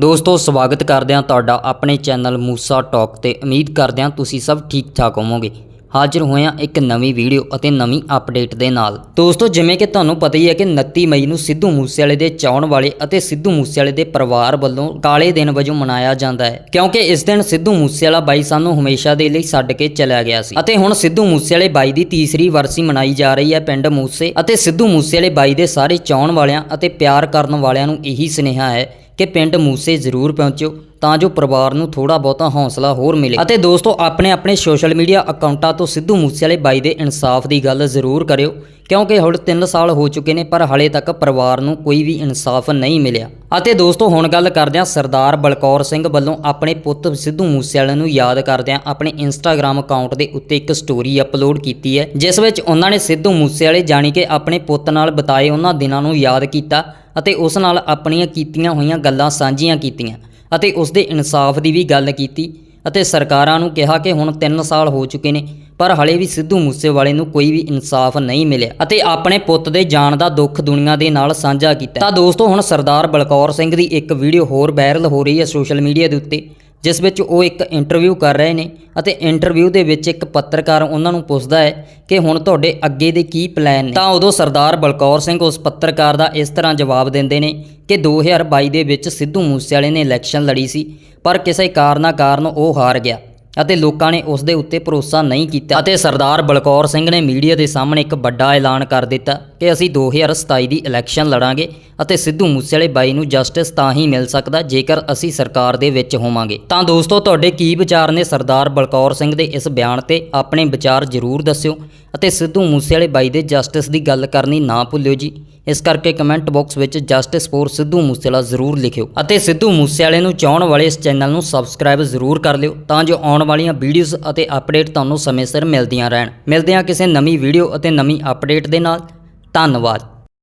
ਦੋਸਤੋ, ਸਵਾਗਤ ਕਰਦੇ ਹਾਂ ਤੁਹਾਡਾ ਆਪਣੇ ਚੈਨਲ ਮੂਸਾ ਟਾਕ ਤੇ ਉਮੀਦ ਕਰਦੇ ਹਾਂ ਤੁਸੀਂ ਸਭ ਠੀਕ ਠਾਕ ਹੋਵੋਗੇ। ਹਾਜ਼ਰ ਹੋਏ ਹਾਂ ਇੱਕ ਨਵੀਂ ਵੀਡੀਓ ਅਤੇ ਨਵੀਂ ਅਪਡੇਟ ਦੇ ਨਾਲ। ਦੋਸਤੋ, ਜਿਵੇਂ ਕਿ ਤੁਹਾਨੂੰ ਪਤਾ ਹੀ ਹੈ ਕਿ 29 ਮਈ ਨੂੰ ਸਿੱਧੂ ਮੂਸੇਵਾਲੇ ਦੇ ਚਾਹਣ ਵਾਲੇ ਅਤੇ ਸਿੱਧੂ ਮੂਸੇਵਾਲੇ ਦੇ ਪਰਿਵਾਰ ਵੱਲੋਂ ਕਾਲੇ ਦਿਨ ਵਜੋਂ ਮਨਾਇਆ ਜਾਂਦਾ ਹੈ। ਕਿਉਂਕਿ ਇਸ ਦਿਨ ਸਿੱਧੂ ਮੂਸੇਵਾਲਾ ਬਾਈ ਸਾਨੂੰ ਹਮੇਸ਼ਾ ਦੇ ਲਈ ਛੱਡ ਕੇ ਚਲਾ ਗਿਆ ਸੀ। ਅਤੇ ਹੁਣ ਸਿੱਧੂ ਮੂਸੇਵਾਲੇ ਬਾਈ ਦੀ ਤੀਸਰੀ ਵਰਸੀ ਮਨਾਈ ਜਾ ਰਹੀ ਹੈ ਪਿੰਡ ਮੂਸੇ ਅਤੇ ਸਿੱਧੂ ਮੂਸੇਵਾਲੇ ਬਾਈ ਦੇ ਸਾਰੇ ਚਾਹਣ ਵਾਲਿਆਂ ਅਤੇ ਪਿਆਰ ਕਰਨ ਵਾਲਿਆਂ ਨੂੰ ਇਹੀ ਸੁਨੇਹਾ ਹੈ ਕਿ ਪਿੰਡ ਮੂਸੇ ਜ਼ਰੂਰ ਪਹੁੰਚਿਓ ਤਾਂ ਜੋ ਪਰਿਵਾਰ ਨੂੰ ਥੋੜਾ ਬਹੁਤਾ ਹੌਸਲਾ ਹੋਰ ਮਿਲੇ। ਅਤੇ ਦੋਸਤੋ ਆਪਣੇ ਆਪਣੇ ਸੋਸ਼ਲ ਮੀਡੀਆ ਅਕਾਊਂਟਾਂ ਤੋਂ ਸਿੱਧੂ ਮੂਸੇਵਾਲੇ ਬਾਈ ਦੇ ਇਨਸਾਫ ਦੀ ਗੱਲ ਜ਼ਰੂਰ ਕਰਿਓ। ਕਿਉਂਕਿ ਹੁਣ 3 ਸਾਲ ਹੋ ਚੁੱਕੇ ਨੇ, ਪਰ ਹਲੇ ਤੱਕ ਪਰਿਵਾਰ ਨੂੰ ਕੋਈ ਵੀ ਇਨਸਾਫ ਨਹੀਂ ਮਿਲਿਆ। ਅਤੇ ਦੋਸਤੋ, ਹੁਣ ਗੱਲ ਕਰਦੇ ਹਾਂ ਸਰਦਾਰ ਬਲਕੌਰ ਸਿੰਘ ਵੱਲੋਂ ਆਪਣੇ ਪੁੱਤ ਸਿੱਧੂ ਮੂਸੇਵਾਲੇ ਨੂੰ ਯਾਦ ਕਰਦਿਆਂ ਆਪਣੇ ਇੰਸਟਾਗ੍ਰam ਅਕਾਊਂਟ ਦੇ ਉੱਤੇ ਇੱਕ ਸਟੋਰੀ ਅਪਲੋਡ ਕੀਤੀ ਹੈ, ਜਿਸ ਵਿੱਚ ਉਹਨਾਂ ਨੇ ਸਿੱਧੂ ਮੂਸੇਵਾਲੇ ਜਾਣੀ ਕਿ ਆਪਣੇ ਪੁੱਤ ਨਾਲ ਬਿਤਾਏ ਉਹਨਾਂ ਦਿਨਾਂ ਨੂੰ ਯਾਦ ਕੀਤਾ ਅਤੇ ਉਸ ਨਾਲ ਆਪਣੀਆਂ ਕੀਤੀਆਂ ਹੋਈਆਂ ਗੱਲਾਂ ਸਾਂਝੀਆਂ ਕੀਤੀਆਂ ਅਤੇ ਉਸ ਦੇ ਇਨਸਾਫ ਦੀ ਵੀ ਗੱਲ ਕੀਤੀ ਅਤੇ ਸਰਕਾਰਾਂ ਨੂੰ ਕਿਹਾ ਕਿ ਹੁਣ 3 ਸਾਲ ਹੋ ਚੁੱਕੇ ਨੇ ਪਰ ਹਲੇ ਵੀ ਸਿੱਧੂ ਮੂਸੇਵਾਲੇ ਨੂੰ ਕੋਈ ਵੀ ਇਨਸਾਫ ਨਹੀਂ ਮਿਲਿਆ ਅਤੇ ਆਪਣੇ ਪੁੱਤ ਦੇ ਜਾਣ ਦਾ ਦੁੱਖ ਦੁਨੀਆ ਦੇ ਨਾਲ ਸਾਂਝਾ ਕੀਤਾ। ਤਾਂ ਦੋਸਤੋ, ਹੁਣ ਸਰਦਾਰ ਬਲਕੌਰ ਸਿੰਘ ਦੀ ਇੱਕ ਵੀਡੀਓ ਹੋਰ ਵਾਇਰਲ ਹੋ ਰਹੀ ਹੈ ਸੋਸ਼ਲ ਮੀਡੀਆ ਦੇ ਉੱਤੇ, ਜਿਸ ਵਿੱਚ ਉਹ ਇੱਕ ਇੰਟਰਵਿਊ ਕਰ ਰਹੇ ਨੇ ਅਤੇ ਇੰਟਰਵਿਊ ਦੇ ਵਿੱਚ ਇੱਕ ਪੱਤਰਕਾਰ ਉਹਨਾਂ ਨੂੰ ਪੁੱਛਦਾ ਹੈ ਕਿ ਹੁਣ ਤੁਹਾਡੇ ਅੱਗੇ ਦੇ ਕੀ ਪਲਾਨ ਨੇ? ਤਾਂ ਉਦੋਂ ਸਰਦਾਰ ਬਲਕੌਰ ਸਿੰਘ ਉਸ ਪੱਤਰਕਾਰ ਦਾ ਇਸ ਤਰ੍ਹਾਂ ਜਵਾਬ ਦਿੰਦੇ ਨੇ ਕਿ 2022 ਦੇ ਵਿੱਚ ਸਿੱਧੂ ਮੂਸੇਵਾਲੇ ਨੇ ਇਲੈਕਸ਼ਨ ਲੜੀ ਸੀ, ਪਰ ਕਿਸੇ ਕਾਰਨਾ ਕਾਰਨ ਉਹ ਹਾਰ ਗਿਆ। ਅਤੇ ਲੋਕਾਂ ਨੇ ਉਸ ਦੇ ਉੱਤੇ ਭਰੋਸਾ ਨਹੀਂ ਕੀਤਾ ਅਤੇ ਸਰਦਾਰ ਬਲਕੌਰ ਸਿੰਘ ਨੇ ਮੀਡੀਆ ਦੇ ਸਾਹਮਣੇ ਇੱਕ ਵੱਡਾ ਐਲਾਨ ਕਰ ਦਿੱਤਾ ਕਿ ਅਸੀਂ 2027 ਦੀ ਇਲੈਕਸ਼ਨ ਲੜਾਂਗੇ ਅਤੇ ਸਿੱਧੂ ਮੂਸੇਵਾਲੇ ਬਾਈ ਨੂੰ ਜਸਟਿਸ ਤਾਂ ਹੀ ਮਿਲ ਸਕਦਾ ਜੇਕਰ ਅਸੀਂ ਸਰਕਾਰ ਦੇ ਵਿੱਚ ਹੋਵਾਂਗੇ। ਤਾਂ ਦੋਸਤੋ, ਤੁਹਾਡੇ ਕੀ ਵਿਚਾਰ ਨੇ ਸਰਦਾਰ ਬਲਕੌਰ ਸਿੰਘ ਦੇ ਇਸ ਬਿਆਨ ਤੇ? ਆਪਣੇ ਵਿਚਾਰ ਜ਼ਰੂਰ ਦੱਸਿਓ ਅਤੇ ਸਿੱਧੂ ਮੂਸੇਵਾਲੇ ਬਾਈ ਦੇ ਜਸਟਿਸ ਦੀ ਗੱਲ ਕਰਨੀ ਨਾ ਭੁੱਲਿਓ ਜੀ। ਇਸ ਕਰਕੇ ਕਮੈਂਟ ਬਾਕਸ ਵਿੱਚ ਜਸਟਿਸ ਫੋਰ ਸਿੱਧੂ ਮੂਸੇਵਾਲਾ ਜ਼ਰੂਰ ਲਿਖਿਓ ਅਤੇ ਸਿੱਧੂ ਮੂਸੇਵਾਲੇ ਨੂੰ ਚਾਹਣ ਵਾਲੇ ਇਸ ਚੈਨਲ ਨੂੰ ਸਬਸਕ੍ਰਾਈਬ ਜ਼ਰੂਰ ਕਰ ਲਿਓ ਤਾਂ ਜੋ ਆਉਣ ਵਾਲੀਆਂ ਵੀਡੀਓਜ਼ ਅਤੇ ਅਪਡੇਟ ਤੁਹਾਨੂੰ ਸਮੇਂ ਸਿਰ ਮਿਲਦੀਆਂ ਰਹਿਣ। ਮਿਲਦੇ ਹਾਂ ਕਿਸੇ ਨਵੀਂ ਵੀਡੀਓ ਅਤੇ ਨਵੀਂ ਅਪਡੇਟ ਦੇ ਨਾਲ। ਧੰਨਵਾਦ।